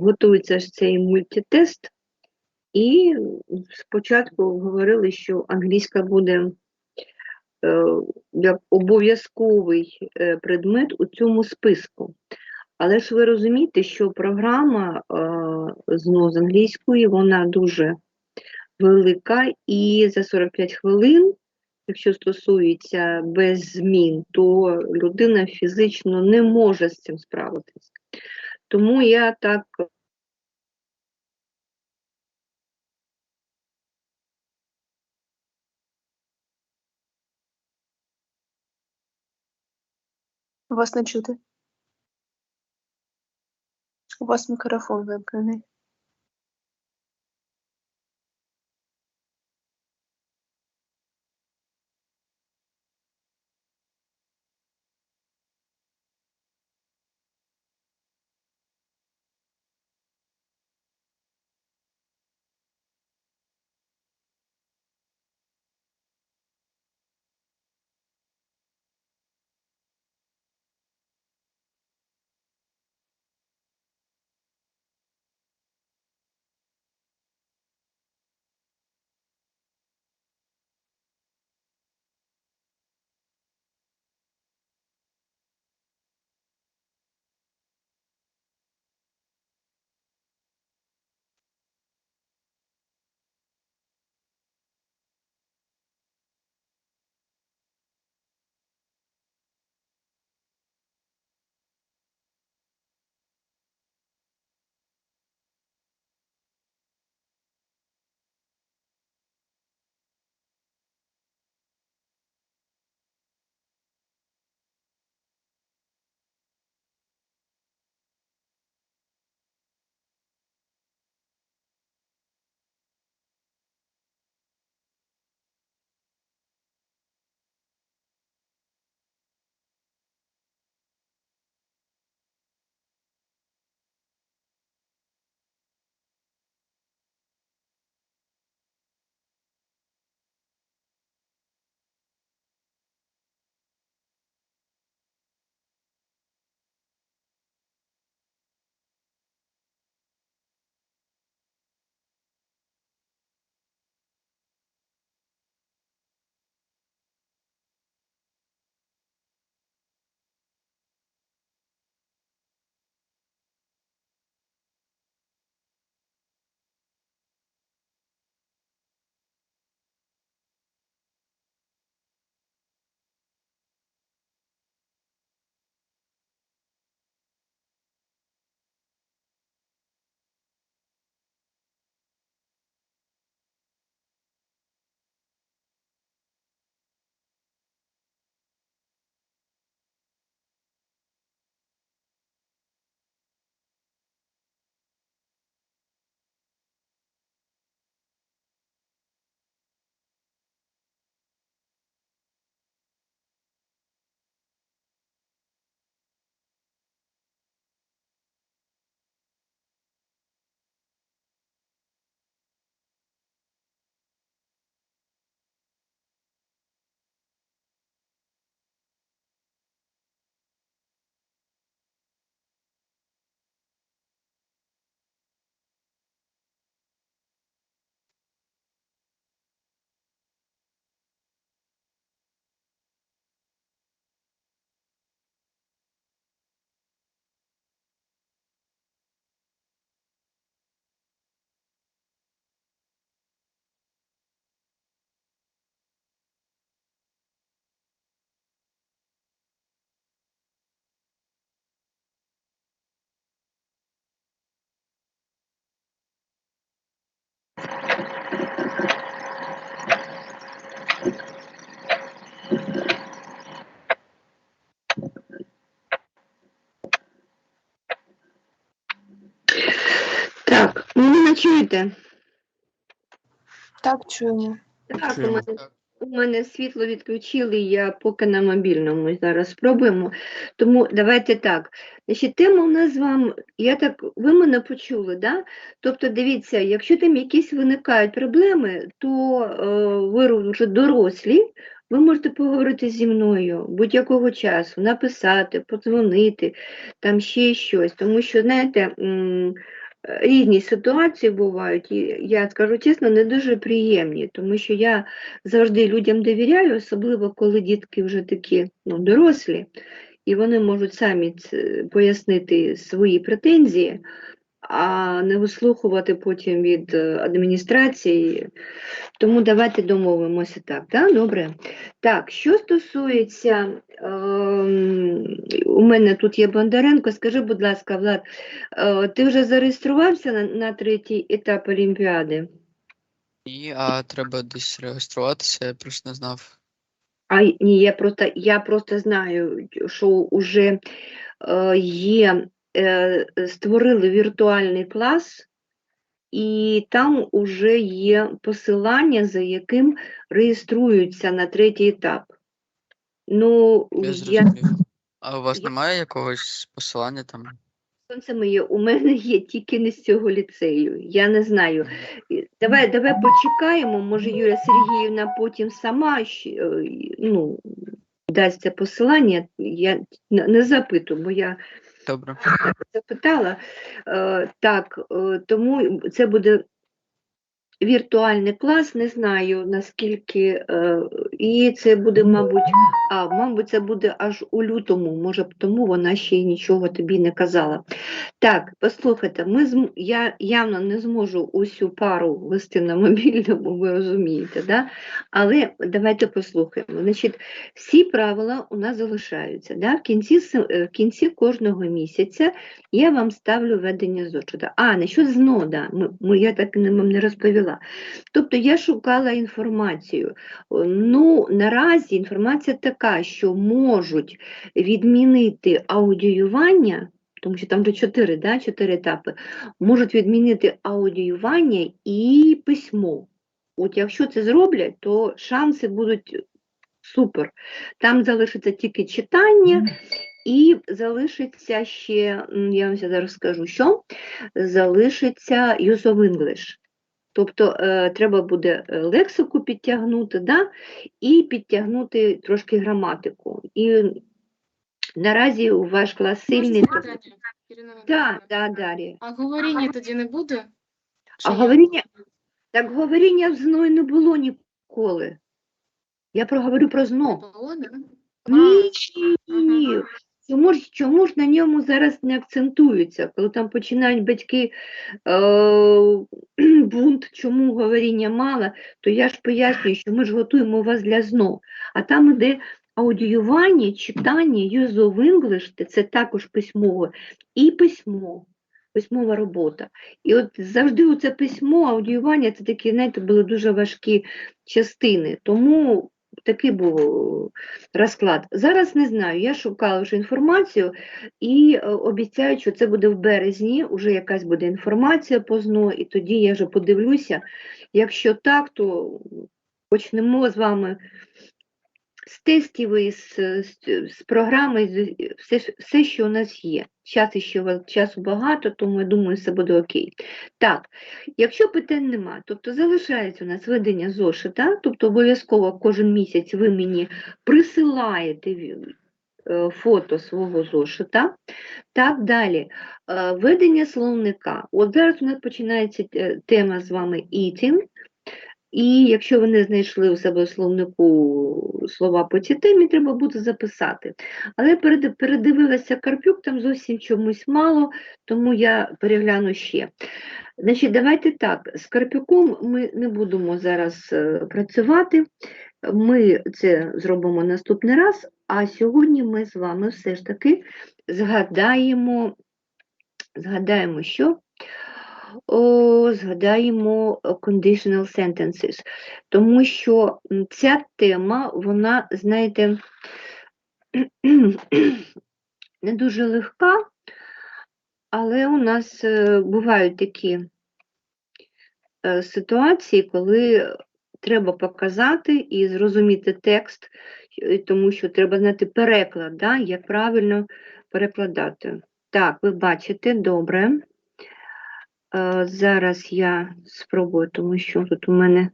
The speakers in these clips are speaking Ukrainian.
готується ж цей мультитест, і спочатку говорили, що англійська буде е, як обов'язковий е, предмет у цьому списку. Але ж ви розумієте, що програма е, знову з англійської вона дуже велика, і за 45 хвилин, якщо стосується без змін, то людина фізично не може з цим справитися. Тому я так Вас не чути. У вас мікрофон вимкнений. Ви мене чуєте? Так, чуємо. Так, у мене, у мене світло відключили, я поки на мобільному зараз спробуємо. Тому давайте так. Значить, тема у нас з вами, я так, ви мене почули, да? Тобто, дивіться, якщо там якісь виникають проблеми, то е, ви вже дорослі, ви можете поговорити зі мною будь-якого часу, написати, подзвонити, там ще щось. Тому що, знаєте, м, різні ситуації бувають, і я скажу чесно, не дуже приємні, тому що я завжди людям довіряю, особливо коли дітки вже такі ну, дорослі, і вони можуть самі пояснити свої претензії, а не вислухувати потім від е, адміністрації. Тому давайте домовимося так, так? Добре. Так, що стосується, ем, у мене тут є Бондаренко, скажи, будь ласка, Влад, е, ти вже зареєструвався на, на третій етап Олімпіади? І а треба десь реєструватися, я просто не знав. А ні, я просто, я просто знаю, що вже е, є, е, створили віртуальний клас, і там вже є посилання, за яким реєструються на третій етап. Ну, Я я зрозумів. А у вас я- немає якогось посилання там? сонце моє, у мене є тільки не з цього ліцею. Я не знаю. І Давай, давай почекаємо, може Юля Сергіївна потім сама щ- е, ну, дасть це посилання. Я не не запитую, бо я Добре. запитала. Е, так, е, тому це буде віртуальний клас, не знаю наскільки, е, і це буде, мабуть, а, мабуть, це буде аж у лютому, може, б тому вона ще й нічого тобі не казала. Так, послухайте, ми зм... я явно не зможу усю пару вести на мобільному, ви розумієте, да? але давайте послухаємо. Значить, всі правила у нас залишаються. Да? В, кінці, е, в кінці кожного місяця я вам ставлю ведення зошита. А, насчет ЗНО, да, ми, ми, я так не, вам не розповіла. Тобто я шукала інформацію. О, Наразі інформація така, що можуть відмінити аудіювання, тому що там вже чотири, да, чотири етапи, можуть відмінити аудіювання і письмо. От якщо це зроблять, то шанси будуть супер. Там залишиться тільки читання, і залишиться ще, я вам зараз скажу, що залишиться use of English. Тобто е, треба буде е, лексику підтягнути, да? і підтягнути трошки граматику. І наразі у ваш клас сильний. Так, так, Дар'я. А говоріння тоді не буде? Чи А говоріння, так говоріння в ЗНО не було ніколи. Я проговорю про Не ЗНО. було, да? Ні, А, ні. Чому ж, чому ж на ньому зараз не акцентуються, коли там починають батьки е, бунт, чому говоріння мало, то я ж пояснюю, що ми ж готуємо вас для ЗНО. А там іде аудіювання, читання, use of English, це також письмове, і письмо, письмова робота. І от завжди це письмо, аудіювання, це такі, знаєте, були дуже важкі частини. Тому такий був е, розклад. Зараз не знаю, я шукала вже інформацію і обіцяю, що це буде в березні, вже якась буде інформація по ЗНО, і тоді я вже подивлюся. Якщо так, то почнемо з вами з і з, з, програми, все, все, що у нас є. Час ще часу багато, тому я думаю, все буде окей. Так, якщо питань нема, тобто залишається у нас ведення зошита, тобто обов'язково кожен місяць ви мені присилаєте е, фото свого зошита. Так, далі. Е, Ведення словника. От зараз у нас починається е, тема з вами eating. І якщо ви не знайшли у себе в словнику слова по цій темі, треба буде записати. Але передивилася Карпюк, там зовсім чомусь мало, тому я перегляну ще. Значить, давайте так, з Карпюком ми не будемо зараз е, працювати. Ми це зробимо наступний раз, а сьогодні ми з вами все ж таки згадаємо, згадаємо що? О, згадаємо е, conditional sentences, тому що ця тема, вона, знаєте, не дуже легка, але у нас е, бувають такі е, ситуації, коли треба показати і зрозуміти текст, тому що треба знати переклад, да, як правильно перекладати. Так, ви бачите, добре. Зараз я спробую, тому що тут у мене.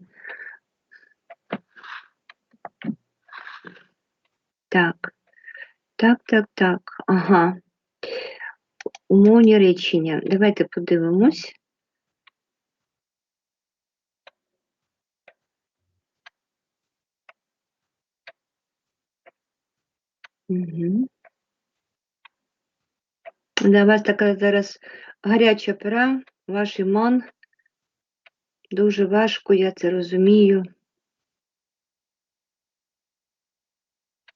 Так, так, так, так. Ага. Умовні речення. Давайте подивимось. Угу. Для вас така зараз гаряча пора, ваш іман. Дуже важко, я це розумію.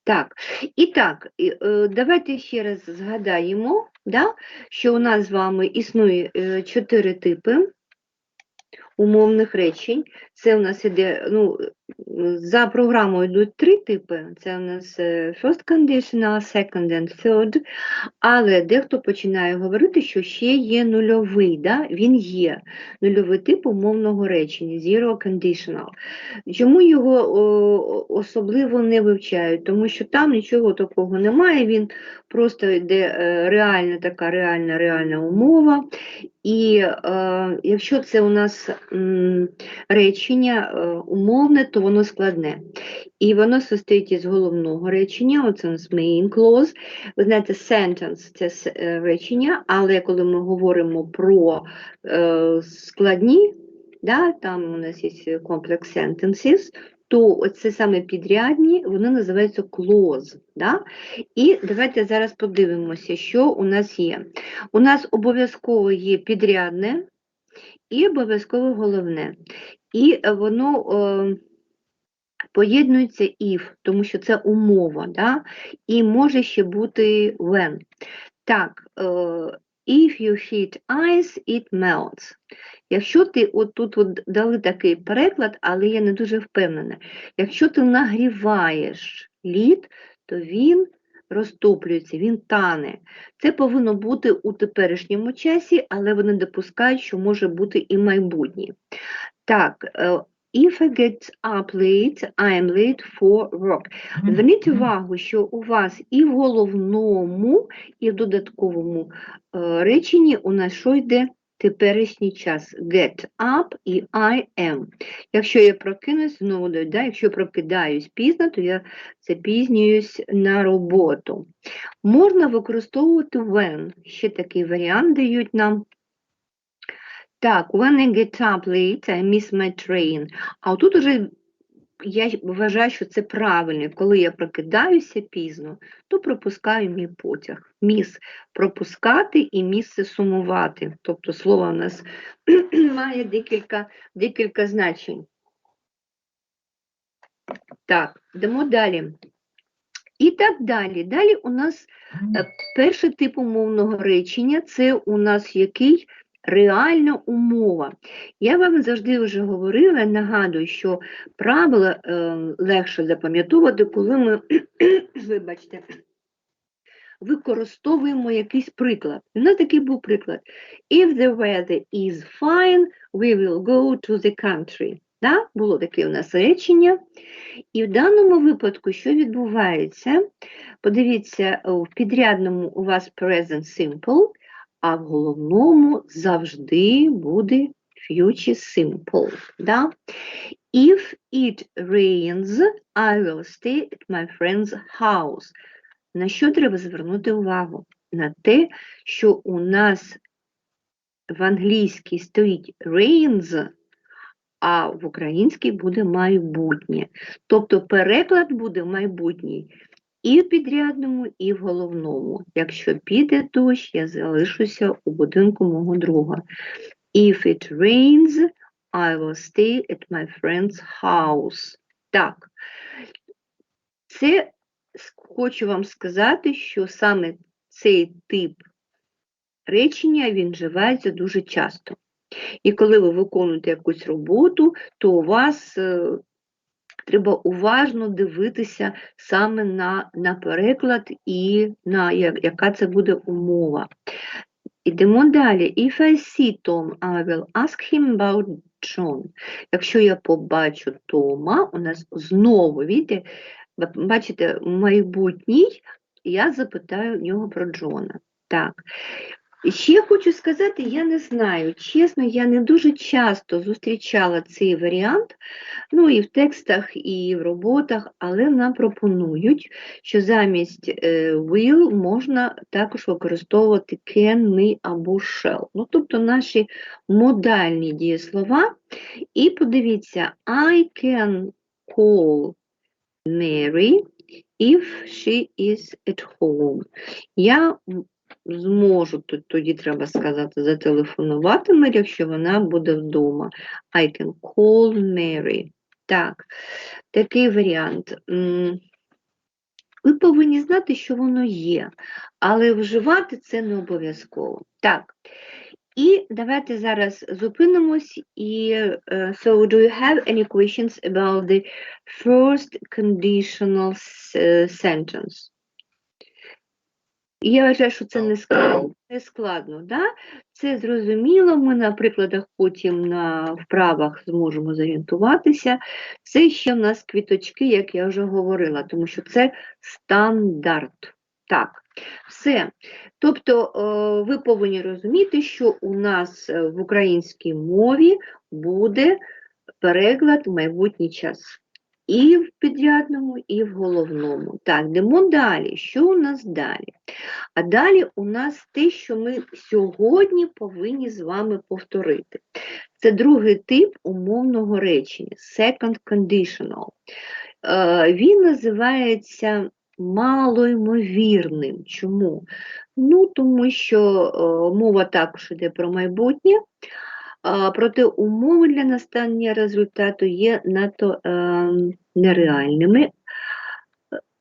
Так, і так, е, давайте ще раз згадаємо, да, що у нас з вами існує е, чотири типи умовних речень. Це у нас іде, ну, за програмою йдуть три типи. Це у нас е, first conditional, second and third. Але дехто починає говорити, що ще є нульовий, да? він є нульовий тип умовного речення, zero conditional. Чому його о, особливо не вивчають? Тому що там нічого такого немає, він просто йде е, реальна така реальна реальна умова. І е, якщо це у нас м, речення е, умовне, то воно складне. І воно состоїть із головного речення, оце у нас main clause. Ви знаєте, sentence – це е, речення, але коли ми говоримо про е, складні, да, там у нас є complex sentences, то це саме підрядні, вони називаються clause. Да? І давайте зараз подивимося, що у нас є. У нас обов'язково є підрядне і обов'язково головне. І е, воно е, поєднується if, тому що це умова, да? і може ще бути when. Так, е, if you heat ice, it melts. Якщо ти от тут от дали такий переклад, але я не дуже впевнена. Якщо ти нагріваєш лід, то він розтоплюється, він тане. Це повинно бути у теперішньому часі, але вони допускають, що може бути і майбутнє. Так, е, if I get up late, I am late for work. Зверніть увагу, що у вас і в головному, і в додатковому е, реченні у нас що йде теперішній час. Get up і I am. Якщо я прокинусь, знову даю, да, якщо прокидаюсь пізно, то я запізнююсь на роботу. Можна використовувати when. Ще такий варіант дають нам. Так, when I get up late, I miss my train. А отут уже я вважаю, що це правильно. Коли я прокидаюся пізно, то пропускаю мій потяг. Міс пропускати і місце сумувати. Тобто слово у нас має декілька, декілька значень. Так, йдемо далі. І так далі. Далі у нас е, перший тип умовного речення це у нас який реальна умова. Я вам завжди вже говорила, нагадую, що правила е, легше запам'ятовувати, коли ми, вибачте, використовуємо якийсь приклад. У нас такий був приклад. If the weather is fine, we will go to the country. Да? Було таке у нас речення. І в даному випадку, що відбувається? Подивіться, в підрядному у вас present simple, а в головному завжди буде future simple. Да? If it rains, I will stay at my friend's house. На що треба звернути увагу? На те, що у нас в англійській стоїть rains, а в українській буде майбутнє. Тобто переклад буде майбутній і в підрядному, і в головному. Якщо піде дощ, я залишуся у будинку мого друга. If it rains, I will stay at my friend's house. Так. Це хочу вам сказати, що саме цей тип речення він вживається дуже часто. І коли ви виконуєте якусь роботу, то у вас е, треба уважно дивитися саме на, на переклад і на яка це буде умова. Ідемо далі. If I see Tom, I will ask him about John. Якщо я побачу Тома, у нас знову, видите, ви бачите, майбутній, я запитаю в нього про Джона. Так. Ще хочу сказати, я не знаю, чесно, я не дуже часто зустрічала цей варіант, ну і в текстах, і в роботах, але нам пропонують, що замість е, will можна також використовувати can, may або shall. Ну, тобто наші модальні дієслова. І подивіться, I can call Mary if she is at home. Я зможу, тоді треба сказати, зателефонувати Мері, якщо вона буде вдома. I can call Mary. Так, такий варіант. Ви повинні знати, що воно є, але вживати це не обов'язково. Так. І давайте зараз зупинимось. І, е, so, do you have any questions about the first conditional s- sentence? Я вважаю, що це не складно. Не складно, да? Це зрозуміло. Ми на прикладах потім на вправах зможемо зорієнтуватися. Це ще в нас квіточки, як я вже говорила, тому що це стандарт. Так, все. Тобто ви повинні розуміти, що у нас е, в українській мові буде переклад в майбутній час. І в підрядному, і в головному. Так, йдемо далі. Що у нас далі? А далі у нас те, що ми сьогодні повинні з вами повторити. Це другий тип умовного речення second conditional. Е, Він називається малоймовірним. Чому? Ну, тому що е, мова також йде про майбутнє, проте умови для настання результату є надто е, нереальними,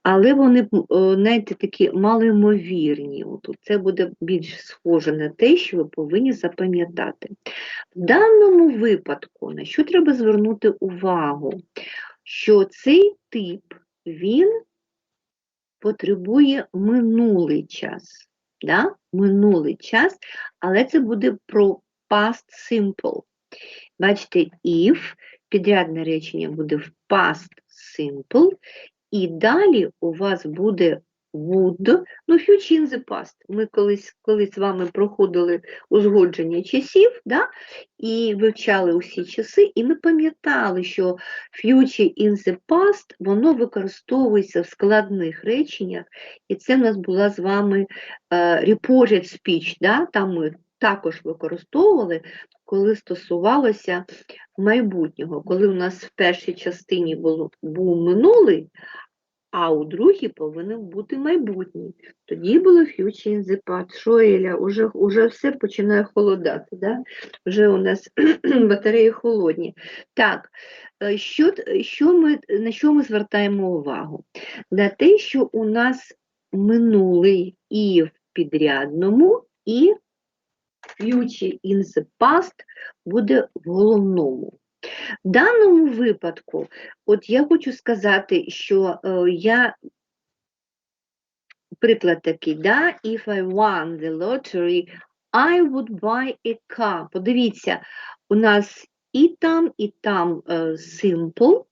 але вони, е, знаєте, такі малоймовірні. Це буде більш схоже на те, що ви повинні запам'ятати. В даному випадку, на що треба звернути увагу, що цей тип, він потребує минулий час. Да? Минулий час, але це буде про past simple. Бачите, if, підрядне речення буде в past simple, і далі у вас буде would, ну, future in the past. Ми колись, колись з вами проходили узгодження часів, да? і вивчали усі часи, і ми пам'ятали, що future in the past, воно використовується в складних реченнях, і це в нас була з вами е, reported speech, да? там ми також використовували, коли стосувалося майбутнього, коли у нас в першій частині було, був минулий, а у другій повинен бути майбутній. Тоді було future in the уже, уже все починає холодати, да? вже у нас батареї холодні. Так, е, що, що ми, на що ми звертаємо увагу? На те, що у нас минулий і в підрядному, і future in the past буде в головному. В даному випадку, от я хочу сказати, що е, я приклад такий, да? if I won the lottery, I would buy a car. Подивіться, у нас і там, і там е, simple,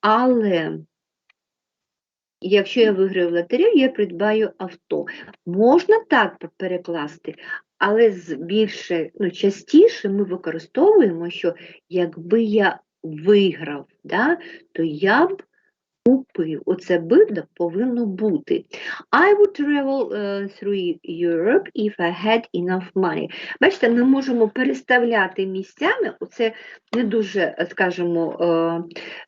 але якщо я виграю в лотерею, я придбаю авто. Можна так перекласти, але більше, ну, частіше ми використовуємо, що якби я виграв, да, то я б купив. Оце би повинно бути. I would travel е, through Europe if I had enough money. Бачите, ми можемо переставляти місцями, оце не дуже, скажімо, е,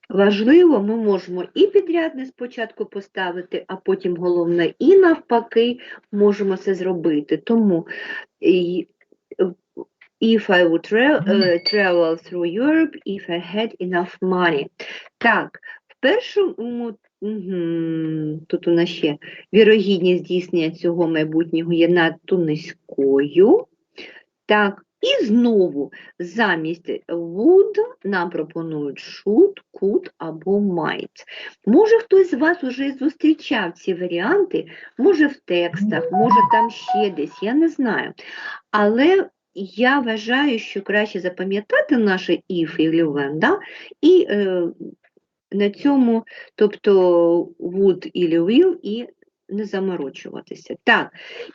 важливо. Ми можемо і підрядне спочатку поставити, а потім головне, і навпаки можемо це зробити. Тому if I would е, travel through Europe if I had enough money. Так, першому тут у нас ще вірогідність здійснення цього майбутнього є надто низькою. Так, і знову замість would нам пропонують should, could або might. Може хтось з вас уже зустрічав ці варіанти, може в текстах, може там ще десь, я не знаю. Але я вважаю, що краще запам'ятати наше if і when, да? і е, на цьому, тобто would і will, і не заморочуватися. Так,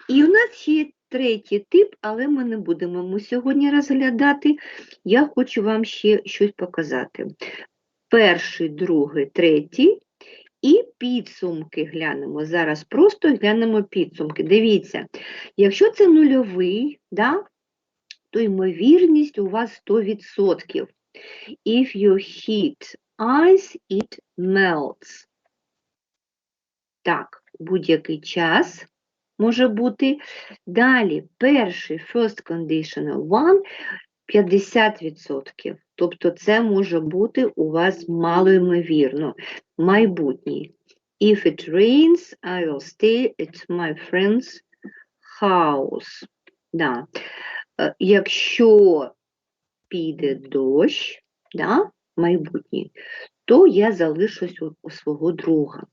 і у нас є третій тип, але ми не будемо йому сьогодні розглядати. Я хочу вам ще щось показати. Перший, другий, третій. І підсумки глянемо. Зараз просто глянемо підсумки. Дивіться, якщо це нульовий, да, то ймовірність у вас 100%. If you heat ice, it melts. Так, будь-який час може бути. Далі, перший first conditional one 50%. Тобто це може бути у вас малоймовірно. Майбутній. If it rains, I will stay at my friend's house. Да. Е, Якщо піде дощ, да, майбутній, то я залишусь у, у свого друга.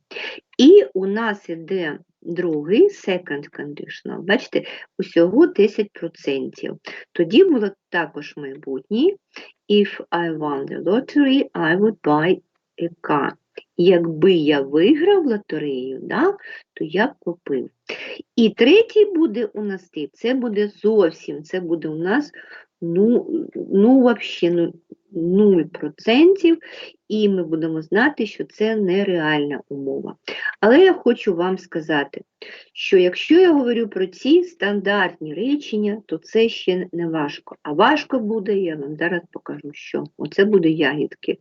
І у нас іде другий second conditional. Бачите, усього 10%. Тоді було також майбутній. If I won the lottery, I would buy a car. Якби я виграв лотерею, да, то я б купив. І третій буде у нас тип, це буде зовсім, це буде у нас ну, ну взагалі ну, 0%, і ми будемо знати, що це нереальна умова. Але я хочу вам сказати, що якщо я говорю про ці стандартні речення, то це ще не важко. А важко буде, я вам зараз покажу, що. Оце буде ягідки.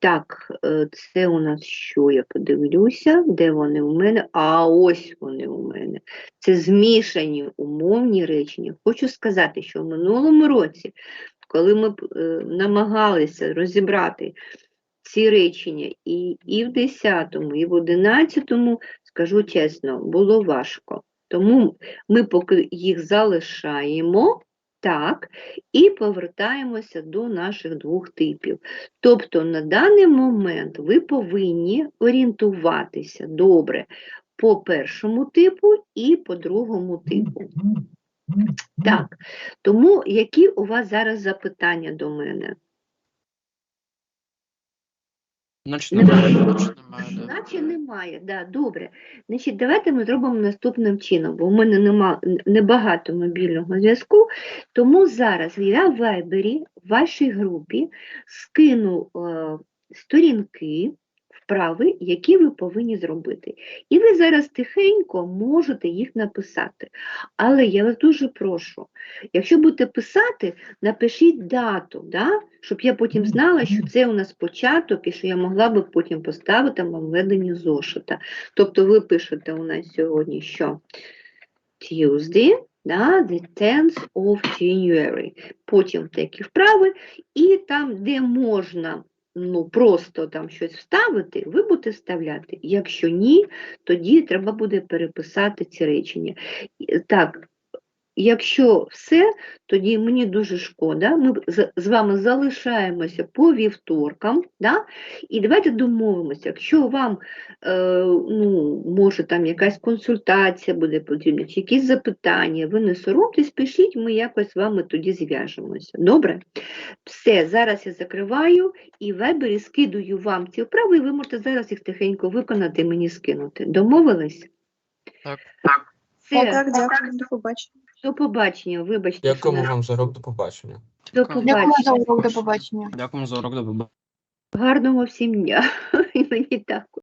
Так, е, це у нас що? Я подивлюся, де вони у мене? А ось вони у мене. Це змішані умовні речення. Хочу сказати, що в минулому році, коли ми е, намагалися розібрати ці речення і, і в 10, і в 11, скажу чесно, було важко. Тому ми поки їх залишаємо так, і повертаємося до наших двох типів. Тобто на даний момент ви повинні орієнтуватися добре по першому типу і по другому типу. Так, тому які у вас зараз запитання до мене? Наче Немає. Значить немає, да. Значить немає, да, добре. Значить, давайте ми зробимо наступним чином, бо в мене нема небагато мобільного зв'язку. Тому зараз я в Вайбері в вашій групі скину е, сторінки, вправи, які ви повинні зробити. І ви зараз тихенько можете їх написати. Але я вас дуже прошу, якщо будете писати, напишіть дату, да? щоб я потім знала, що це у нас початок і що я могла би потім поставити вам ведення зошита. Тобто ви пишете у нас сьогодні що? Tuesday, да, the 10th of January. Потім такі вправи, і там, де можна ну, просто там щось вставити, ви будете вставляти. Якщо ні, тоді треба буде переписати ці речення. Так, якщо все, тоді мені дуже шкода. Ми з, вами залишаємося по вівторкам. Да? І давайте домовимося, якщо вам е, ну, може там якась консультація буде потрібна, чи якісь запитання, ви не соромтесь, пишіть, ми якось з вами тоді зв'яжемося. Добре? Все, зараз я закриваю і в вебері скидую вам ці вправи, і ви можете зараз їх тихенько виконати і мені скинути. Домовились? Так. Все, Так, дякую, до побачення. До побачення, вибачте. Дякуємо вам за урок, до побачення. До за побачення. урок, до побачення. Дякуємо за урок, до побачення. Гарного всім дня. І мені також.